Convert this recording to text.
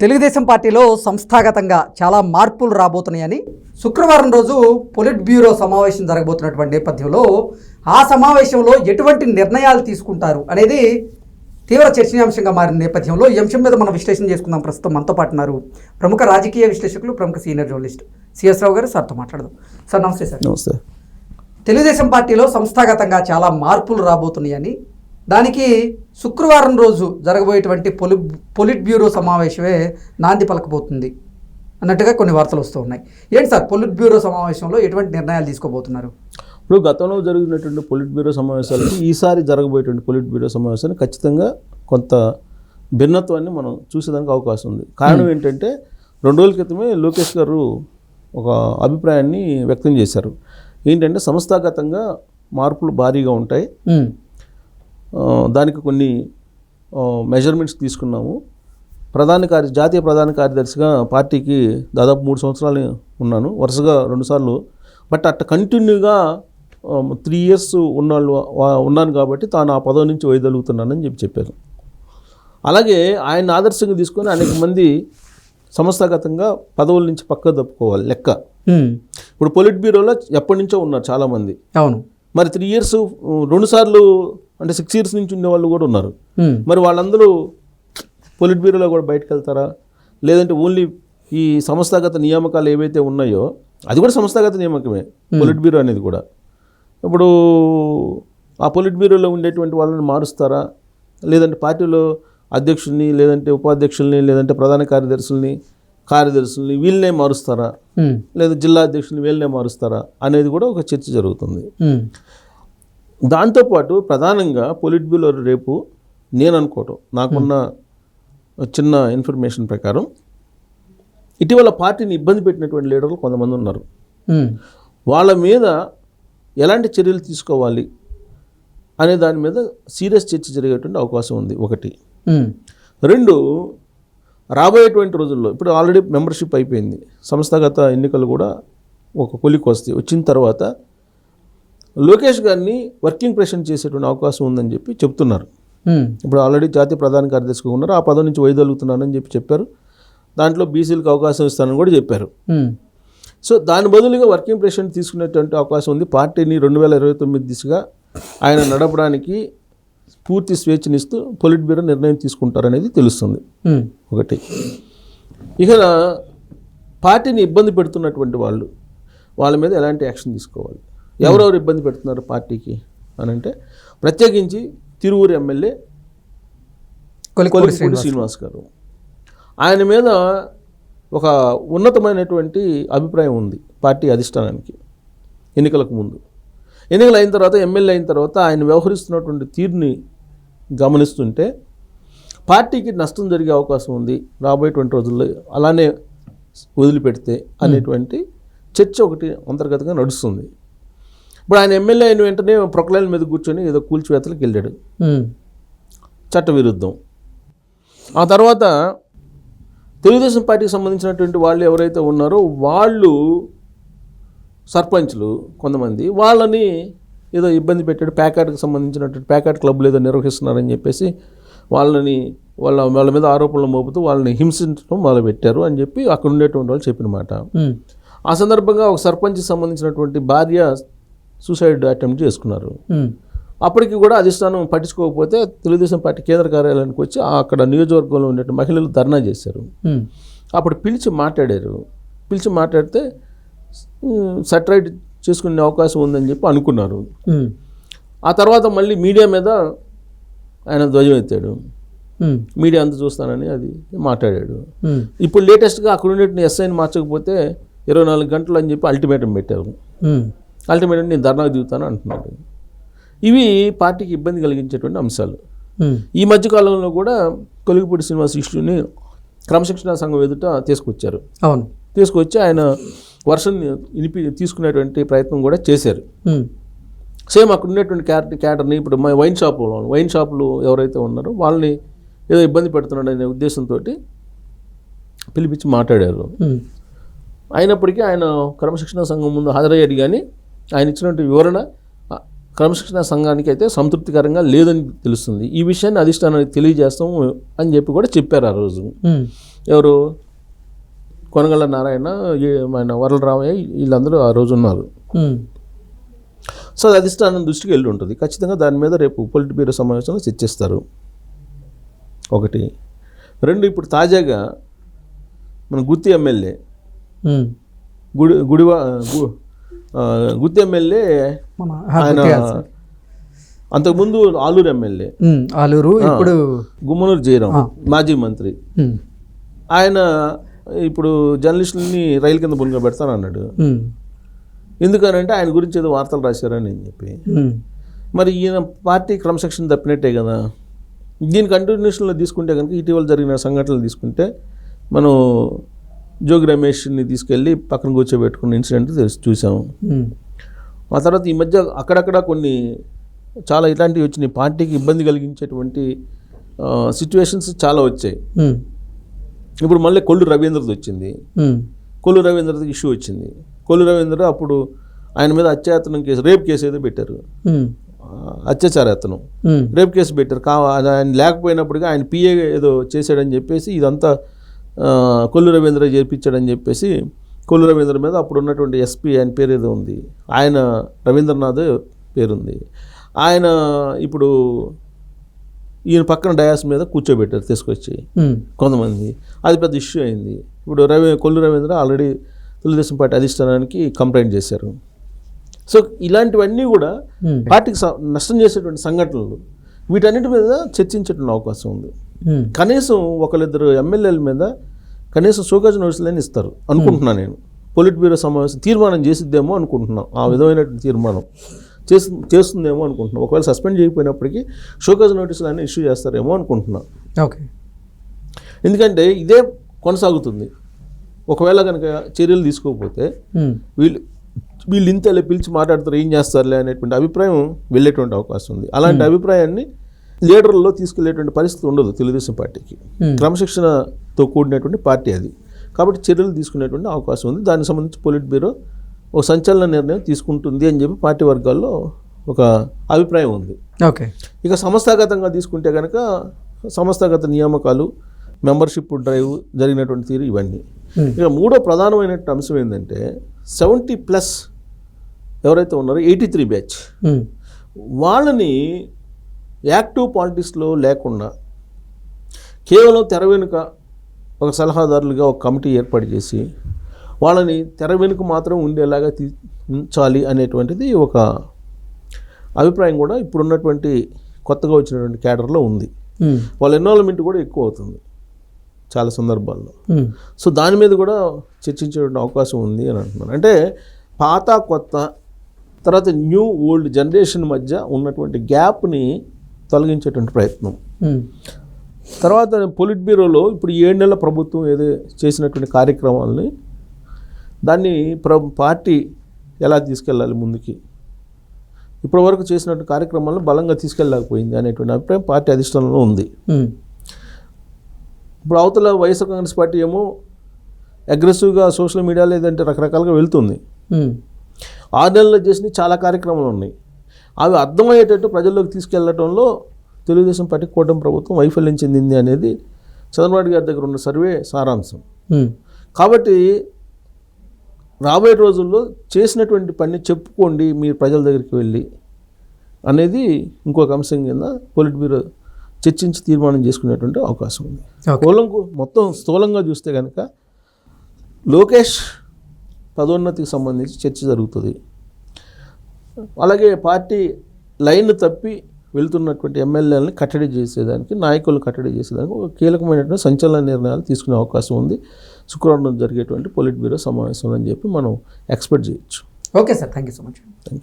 తెలుగుదేశం పార్టీలో సంస్థాగతంగా చాలా మార్పులు రాబోతున్నాయని శుక్రవారం రోజు పొలిట్ బ్యూరో సమావేశం జరగబోతున్నటువంటి నేపథ్యంలో ఆ సమావేశంలో ఎటువంటి నిర్ణయాలు తీసుకుంటారు అనేది తీవ్ర చర్చనీయాంశంగా మారిన నేపథ్యంలో ఈ అంశం మీద మనం విశ్లేషణ చేసుకుందాం. ప్రస్తుతం మనతో పాటు ఉన్నారు ప్రముఖ రాజకీయ విశ్లేషకులు ప్రముఖ సీనియర్ జర్నలిస్ట్ సిఎస్ రావు గారు. సార్తో మాట్లాడదాం. సార్ నమస్తే సార్. నమస్తే. తెలుగుదేశం పార్టీలో సంస్థాగతంగా చాలా మార్పులు రాబోతున్నాయని దానికి శుక్రవారం రోజు జరగబోయేటువంటి పొలి పొలిట్ బ్యూరో సమావేశమే నాంది పలకబోతుంది అన్నట్టుగా కొన్ని వార్తలు వస్తూ ఉన్నాయి. ఏంటి సార్ పొలిట్ బ్యూరో సమావేశంలో ఎటువంటి నిర్ణయాలు తీసుకోబోతున్నారు? ఇప్పుడు గతంలో జరిగినటువంటి పొలిట్ బ్యూరో సమావేశాలకి ఈసారి జరగబోయేటువంటి పొలిట్ బ్యూరో సమావేశాన్ని ఖచ్చితంగా కొంత భిన్నత్వాన్ని మనం చూసేదానికి అవకాశం ఉంది. కారణం ఏంటంటే రెండు రోజుల క్రితమే లోకేష్ గారు ఒక అభిప్రాయాన్ని వ్యక్తం చేశారు. ఏంటంటే సంస్థాగతంగా మార్పులు భారీగా ఉంటాయి. దానికి కొన్ని మెజర్మెంట్స్ తీసుకున్నాము. ప్రధాన కార్య జాతీయ ప్రధాన కార్యదర్శిగా పార్టీకి దాదాపు మూడు సంవత్సరాలు ఉన్నాను. వరుసగా రెండుసార్లు బట్ అట్ట కంటిన్యూగా త్రీ ఇయర్స్ ఉన్నాళ్ళు ఉన్నాను కాబట్టి తాను ఆ పదవి నుంచి వైదొలుగుతున్నానని చెప్పి చెప్పారు. అలాగే ఆయన ఆదర్శంగా తీసుకొని అనేక మంది సంస్థాగతంగా పదవుల నుంచి పక్క తప్పుకోవాలి లెక్క. ఇప్పుడు పొలిట్ బ్యూరోలో ఎప్పటి నుంచో ఉన్నారు చాలామంది. అవును. మరి త్రీ ఇయర్స్ రెండుసార్లు అంటే సిక్స్ ఇయర్స్ నుంచి ఉండే వాళ్ళు కూడా ఉన్నారు. మరి వాళ్ళందరూ పొలిట్ బ్యూరోలో కూడా బయటకు వెళ్తారా లేదంటే ఓన్లీ ఈ సంస్థాగత నియామకాలు ఏవైతే ఉన్నాయో అది కూడా సంస్థాగత నియామకమే పొలిట్ బ్యూరో అనేది కూడా. ఇప్పుడు ఆ పొలిట్ బ్యూరోలో ఉండేటువంటి వాళ్ళని మారుస్తారా? లేదంటే పార్టీలో అధ్యక్షుల్ని లేదంటే ఉపాధ్యక్షుల్ని లేదంటే ప్రధాన కార్యదర్శుల్ని కార్యదర్శుల్ని వీళ్ళనే మారుస్తారా? లేదా జిల్లా అధ్యక్షుల్ని వీళ్ళనే మారుస్తారా? అనేది కూడా ఒక చర్చ జరుగుతుంది. దాంతోపాటు ప్రధానంగా పొలిట్ బ్యూరో రేపు నేను అనుకోవటం. నాకున్న చిన్న ఇన్ఫర్మేషన్ ప్రకారం ఇటీవల పార్టీని ఇబ్బంది పెట్టినటువంటి లీడర్లు కొంతమంది ఉన్నారు. వాళ్ళ మీద ఎలాంటి చర్యలు తీసుకోవాలి అనే దాని మీద సీరియస్ చర్చ జరిగేటువంటి అవకాశం ఉంది ఒకటి. రెండు రాబోయేటువంటి రోజుల్లో ఇప్పుడు ఆల్రెడీ మెంబర్షిప్ అయిపోయింది. సంస్థాగత ఎన్నికలు కూడా ఒక కొలికి వస్తాయి. వచ్చిన తర్వాత లోకేష్ గారిని వర్కింగ్ ప్రెషర్ చేసేటువంటి అవకాశం ఉందని చెప్పి చెప్తున్నారు. ఇప్పుడు ఆల్రెడీ జాతీయ ప్రధాన కార్యదర్శిగా ఉన్నారు. ఆ పదవి నుంచి వైదొలుగుతున్నానని చెప్పి చెప్పారు. దాంట్లో బీసీలకు అవకాశం ఇస్తానని కూడా చెప్పారు. సో దాని బదులుగా వర్కింగ్ ప్రెషర్ తీసుకునేటువంటి అవకాశం ఉంది. పార్టీని రెండు వేల ఇరవై తొమ్మిది దిశగా ఆయన నడపడానికి పూర్తి స్వేచ్ఛనిస్తూ పొలిట్ బ్యూరో నిర్ణయం తీసుకుంటారనేది తెలుస్తుంది. ఒకటి. ఇక పార్టీని ఇబ్బంది పెడుతున్నటువంటి వాళ్ళు వాళ్ళ మీద ఎలాంటి యాక్షన్ తీసుకోవాలి? ఎవరెవరు ఇబ్బంది పెడుతున్నారు పార్టీకి అని అంటే ప్రత్యేకించి తిరువురు ఎమ్మెల్యే కొలిపూడి శ్రీనివాస్ గారు. ఆయన మీద ఒక ఉన్నతమైనటువంటి అభిప్రాయం ఉంది పార్టీ అధిష్టానానికి ఎన్నికలకు ముందు. ఎన్నికలు అయిన తర్వాత ఎమ్మెల్యే అయిన తర్వాత ఆయన వ్యవహరిస్తున్నటువంటి తీరుని గమనిస్తుంటే పార్టీకి నష్టం జరిగే అవకాశం ఉంది రాబోయేటువంటి రోజుల్లో అలానే వదిలిపెడితే అనేటువంటి చర్చ ఒకటి అంతర్గతంగా నడుస్తుంది. ఇప్పుడు ఆయన ఎమ్మెల్యే అయిన వెంటనే ప్రొక్లైన్ మీద కూర్చొని ఏదో కూల్చివేతలకు వెళ్ళాడు. ఉమ్, చట్ట విరుద్ధం ఆ తర్వాత తెలుగుదేశం పార్టీకి సంబంధించినటువంటి వాళ్ళు ఎవరైతే ఉన్నారో వాళ్ళు సర్పంచ్లు కొంతమంది వాళ్ళని ఏదో ఇబ్బంది పెట్టాడు. ప్యాకెట్కి సంబంధించినటువంటి ప్యాకెట్ క్లబ్లు ఏదో నిర్వహిస్తున్నారని చెప్పేసి వాళ్ళని వాళ్ళ వాళ్ళ మీద ఆరోపణలు మోపుతూ వాళ్ళని హింసించడం మొదలుపెట్టారు అని చెప్పి అక్కడ ఉండేటువంటి వాళ్ళు చెప్పిన మాట. ఆ సందర్భంగా ఒక సర్పంచ్కి సంబంధించినటువంటి భార్య సూసైడ్ అటెంప్ట్ చేసుకున్నారు. అప్పటికి కూడా అధిష్టానం పట్టించుకోకపోతే తెలుగుదేశం పార్టీ కేంద్ర కార్యాలయానికి వచ్చి అక్కడ నియోజకవర్గంలో ఉండే మహిళలు ధర్నా చేశారు. అప్పుడు పిలిచి మాట్లాడారు. పిలిచి మాట్లాడితే సటరైట్ చేసుకునే అవకాశం ఉందని చెప్పి అనుకున్నారు. ఆ తర్వాత మళ్ళీ మీడియా మీద ఆయన ధ్వజం ఎత్తాడు. ఉమ్, మీడియా అంతా చూస్తానని అది మాట్లాడాడు. ఇప్పుడు లేటెస్ట్గా అక్కడ ఉండే ఎస్ఐని మార్చకపోతే ఇరవై నాలుగు గంటలు అని చెప్పి అల్టిమేటం పెట్టారు. ఉమ్, అల్టిమేటం నేను ధర్నాకు దిగుతాను అంటున్నాడు. ఇవి పార్టీకి ఇబ్బంది కలిగించేటువంటి అంశాలు. ఈ మధ్యకాలంలో కూడా కొలిగిపూడి శ్రీనివాస్ ఇష్యూని క్రమశిక్షణ సంఘం ఎదుట తీసుకొచ్చారు. అవును. తీసుకొచ్చి ఆయన వర్షన్ ఇనిపి తీసుకునేటువంటి ప్రయత్నం కూడా చేశారు. సేమ్ అక్కడ ఉండేటువంటి క్యారెట్ క్యాటర్ని ఇప్పుడు మా వైన్ షాప్ వైన్ షాపులు ఎవరైతే ఉన్నారో వాళ్ళని ఏదో ఇబ్బంది పెడుతున్నాడు అనే ఉద్దేశంతో పిలిపించి మాట్లాడారు. అయినప్పటికీ ఆయన క్రమశిక్షణ సంఘం ముందు హాజరయ్యాడు కానీ ఆయన ఇచ్చినటువంటి వివరణ క్రమశిక్షణ సంఘానికి అయితే సంతృప్తికరంగా లేదని తెలుస్తుంది. ఈ విషయాన్ని అధిష్టానానికి తెలియజేస్తాము అని చెప్పి కూడా చెప్పారు ఆ రోజు. ఎవరు? కొనగళ్ళ నారాయణ మన వరలరామయ్య వీళ్ళందరూ ఆ రోజు ఉన్నారు. సో అది అధిష్టానం దృష్టికి వెళ్ళి ఉంటుంది. ఖచ్చితంగా దాని మీద రేపు పొలిట్ బ్యూరో సమావేశంలో చర్చిస్తారు. ఒకటి. రెండు ఇప్పుడు తాజాగా మన గుత్తి ఎమ్మెల్యే. గుడి గుడివా గుత్తి ఎమ్మెల్యే ఆయన. అంతకుముందు ఆలూరు ఎమ్మెల్యే ఆలూరు ఇప్పుడు గుమ్మనూరు జయరాం. మాజీ మంత్రి. ఆయన ఇప్పుడు జర్నలిస్టులని రైలు కింద బుల్గా పెడతానన్నాడు ఉమ్. ఎందుకనంటే ఆయన గురించి ఏదో వార్తలు రాశారని నేను చెప్పి. మరి ఈయన పార్టీ క్రమశిక్షణ తప్పినట్టే కదా దీని కంటిన్యూషన్లో తీసుకుంటే కనుక ఇటీవల జరిగిన సంఘటనలు తీసుకుంటే మనం జోగి రమేష్ని తీసుకెళ్ళి పక్కన కూర్చోబెట్టుకున్న ఇన్సిడెంట్ తెలుసు చూసాము. ఆ తర్వాత ఈ మధ్య అక్కడక్కడ కొన్ని చాలా ఇలాంటివి వచ్చినాయి. పార్టీకి ఇబ్బంది కలిగించేటువంటి సిచ్యువేషన్స్ చాలా వచ్చాయి. ఇప్పుడు మళ్ళీ కొల్లు రవీంద్రది వచ్చింది. కొల్లు రవీంద్రది ఇష్యూ వచ్చింది. కొల్లు రవీంద్ర అప్పుడు ఆయన మీద అత్యాయతనం కేసు రేప్ కేసు ఏదో పెట్టారు. ఉమ్. రేప్ కేసు పెట్టారు. కా అది ఆయన లేకపోయినప్పటికీ ఆయన పిఏ ఏదో చేశాడని చెప్పేసి ఇదంతా కొల్లు రవీంద్ర చేర్పించాడని చెప్పేసి కొల్లు రవీంద్ర మీద అప్పుడు ఉన్నటువంటి ఎస్పీ ఆయన పేరు ఏదో ఉంది. ఆయన రవీంద్రనాథ్ పేరుంది. ఆయన ఇప్పుడు ఈయన పక్కన డయాస్ మీద కూర్చోబెట్టారు తీసుకొచ్చి. కొంతమంది. అది పెద్ద ఇష్యూ అయింది. ఇప్పుడు రవి కొల్లు రవీంద్ర ఆల్రెడీ తెలుగుదేశం పార్టీ అధిష్టానానికి కంప్లైంట్ చేశారు. సో ఇలాంటివన్నీ కూడా. పార్టీకి నష్టం చేసేటువంటి సంఘటనలు వీటన్నిటి మీద చర్చించేటువంటి అవకాశం ఉంది. కనీసం ఒకరిద్దరు ఎమ్మెల్యేల మీద కనీసం షోకాజ్ నోటీసులని ఇస్తారు. అనుకుంటున్నాను నేను. పొలిట్ బ్యూరో సమావేశం తీర్మానం చేసిద్దేమో అనుకుంటున్నాం. ఆ విధమైనటువంటి తీర్మానం చేసు చేస్తుందేమో అనుకుంటున్నాం. ఒకవేళ సస్పెండ్ చేయకపోయినప్పటికీ షోకాజ్ నోటీసులు అన్నీ ఇష్యూ చేస్తారేమో అనుకుంటున్నాం. ఓకే. ఎందుకంటే ఇదే కొనసాగుతుంది. ఒకవేళ కనుక చర్యలు తీసుకోకపోతే ఉమ్. వీళ్ళు వీళ్ళు ఇంతలో పిలిచి మాట్లాడతారు ఏం చేస్తారులే అనేటువంటి అభిప్రాయం వెళ్ళేటువంటి అవకాశం ఉంది. అలాంటి అభిప్రాయాన్ని లీడర్లలో తీసుకెళ్ళేటువంటి పరిస్థితి ఉండదు తెలుగుదేశం పార్టీకి. Hmm. క్రమశిక్షణతో కూడినటువంటి పార్టీ అది. కాబట్టి చర్యలు తీసుకునేటువంటి అవకాశం ఉంది. దానికి సంబంధించి పొలిట్ బ్యూరో ఒక సంచలన నిర్ణయం తీసుకుంటుంది అని చెప్పి పార్టీ వర్గాల్లో ఒక అభిప్రాయం ఉంది. ఓకే. ఇక సంస్థాగతంగా తీసుకుంటే కనుక సంస్థాగత నియామకాలు మెంబర్షిప్ డ్రైవ్ జరిగినటువంటి తీరు ఇవన్నీ. ఉమ్. ఇక మూడో ప్రధానమైన అంశం ఏంటంటే సెవెంటీ ప్లస్ ఎవరైతే ఉన్నారో ఎయిటీ త్రీ బ్యాచ్. ఉమ్. వాళ్ళని యాక్టివ్ పాలిటిక్స్లో లేకుండా కేవలం తెర వెనుక ఒక సలహాదారులుగా ఒక కమిటీ ఏర్పాటు చేసి వాళ్ళని తెర వెనుక మాత్రం ఉండేలాగా తీ ఉంచాలి అనేటువంటిది ఒక అభిప్రాయం కూడా ఇప్పుడున్నటువంటి కొత్తగా వచ్చినటువంటి క్యాడర్లో ఉంది. వాళ్ళ ఇన్వాల్వ్మెంట్ కూడా ఎక్కువ అవుతుంది చాలా సందర్భాల్లో. సో దాని మీద కూడా చర్చించేటువంటి అవకాశం ఉంది అని అంటున్నాను అంటే పాత కొత్త తర్వాత న్యూ ఓల్డ్ జనరేషన్ మధ్య ఉన్నటువంటి గ్యాప్ని తొలగించేటువంటి ప్రయత్నం. తర్వాత పొలిట్ బ్యూరోలో ఇప్పుడు ఏడు నెలల ప్రభుత్వం ఏదో చేసినటువంటి కార్యక్రమాలని దాన్ని ప్ర పార్టీ ఎలా తీసుకెళ్ళాలి ముందుకి ఇప్పటి వరకు చేసినట్టు కార్యక్రమాలను బలంగా తీసుకెళ్ళలేకపోయింది అనేటువంటి అభిప్రాయం పార్టీ అధిష్టానంలో ఉంది. ఇప్పుడు అవతల వైఎస్ఆర్ కాంగ్రెస్ పార్టీ ఏమో అగ్రెసివ్గా సోషల్ మీడియా లేదంటే రకరకాలుగా వెళ్తుంది. ఆరు నెలల్లో చేసిన చాలా కార్యక్రమాలు ఉన్నాయి అవి అర్థమయ్యేటట్టు ప్రజల్లోకి తీసుకెళ్ళడంలో తెలుగుదేశం పార్టీ కూటమి ప్రభుత్వం వైఫల్యం చెందింది అనేది చంద్రబాబు గారి దగ్గర ఉన్న సర్వే సారాంశం. కాబట్టి రాబోయే రోజుల్లో చేసినటువంటి పని చెప్పుకోండి మీరు ప్రజల దగ్గరికి వెళ్ళి అనేది ఇంకొక అంశం కింద పొలిట్ బ్యూరో చర్చించి తీర్మానం చేసుకునేటువంటి అవకాశం ఉంది ఓకే. స్థూలంకు మొత్తం స్థూలంగా చూస్తే కనుక లోకేష్ పదోన్నతికి సంబంధించి చర్చ జరుగుతుంది అలాగే పార్టీ లైన్ తప్పి వెళ్తున్నటువంటి ఎమ్మెల్యేలను కట్టడి చేసేదానికి నాయకులను కట్టడి చేసేదానికి ఒక కీలకమైనటువంటి సంచలన నిర్ణయాలు తీసుకునే అవకాశం ఉంది. శుక్రవారం జరిగేటువంటి పొలిట్ బ్యూరో సమావేశం అని చెప్పి మనం ఎక్స్పెక్ట్ చేయొచ్చు. Okay sir thank you so much. Thank you